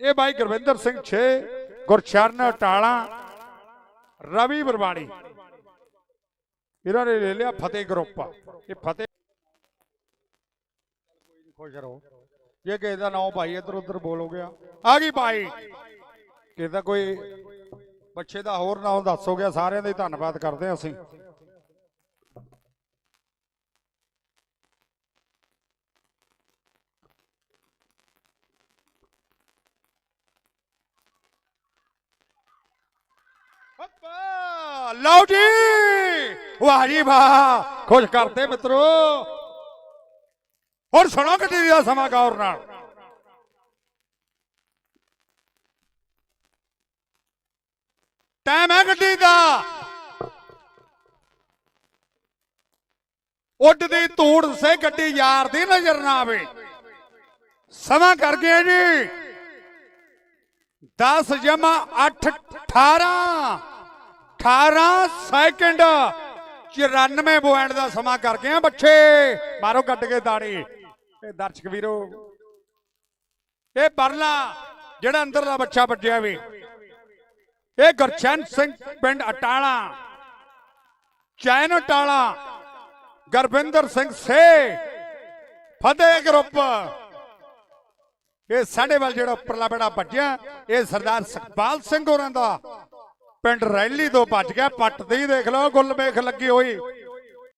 ਇਹ ਬਾਈ ਗੁਰਵਿੰਦਰ ਸਿੰਘ 6 ਗੁਰਚਰਨ ਟਾਲਾ ਰਵੀ ਬਰਵਾੜੀ ਇਹਨਾਂ ਨੇ ਲੈ ਲਿਆ ਫਤਿਹ ਗਰੁੱਪ। ਇਹ ਫਤਿਹ ਖੁਸ਼ ਰਹੋ। ਜੇ ਕਿਸੇ ਦਾ ਨਾਮ ਭਾਈ ਇੱਧਰ ਉੱਧਰ ਬੋਲ ਗਿਆ। ਆ ਗਈ ਭਾਈ। ਕਿਸੇ ਦਾ ਕੋਈ ਬੱਚੇ ਦਾ ਹੋਰ ਨਾਮ ਦੱਸ ਹੋ ਗਿਆ, ਸਾਰਿਆਂ ਦਾ ਹੀ ਧੰਨਵਾਦ ਕਰਦੇ ਹਾਂ ਅਸੀਂ। ਅੱਪਾ, ਲਓ ਜੀ। ਵਾਹ ਜੀ ਵਾਹ। ਖੁਸ਼ ਕਰਤੇ ਮਿੱਤਰੋ। ਹੁਣ ਸੁਣੋ ਗੱਡੀ ਦਾ ਸਮਾਂ ਗੌਰ ਨਾਲ। ਟਾਈਮ ਹੈ ਗੱਡੀ ਦਾ। ਉੱਡਦੀ ਧੂੜ ਸੇ ਗੱਡੀ ਯਾਰ ਦੀ ਨਜ਼ਰ ਨਾ ਆਵੇ। ਸਮਾਂ ਕਰ ਗਿਆ ਜੀ। 10 ਜਮਾ 8 18 18 ਸੈਕਿੰਡ 94 ਪੁਆਇੰਟ ਦਾ ਸਮਾਂ ਕਰ ਗਏ ਆ ਬੱਚੇ। ਮਾਰੋ ਕੱਟ ਕੇ ਤਾੜੀ ਇਹ ਦਰਸ਼ਕ ਵੀਰੋ ਇਹ ਬਰਲਾ ਜਿਹੜਾ ਅੰਦਰਲਾ ਬੱਚਾ ਵੱਜਿਆ ਵੀ। ਇਹ ਗੁਰਚਰਨ ਸਿੰਘ ਪਿੰਡ ਅਟਾਲਾ। ਚੈਨ ਅਟਾਲਾ। ਗੁਰਵਿੰਦਰ ਸਿੰਘ ਸੇ ਫਤਿਹ ਗਰੁੱਪ। ਇਹ ਸਾਡੇ ਵੱਲ ਜਿਹੜਾ ਉੱਪਰਲਾ ਬੇੜਾ ਭੱਜਿਆ, ਇਹ ਸਰਦਾਰ ਸੁਖਪਾਲ ਸਿੰਘ ਹੋਰਾਂ ਦਾ। ਪਿੰਡ ਰੈਲੀ ਤੋਂ ਭੱਜ ਗਿਆ, ਪੱਟ ਦੀ ਦੇਖ ਲਓ, ਗੁੱਲ ਵੇਖ ਲੱਗੀ ਹੋਈ।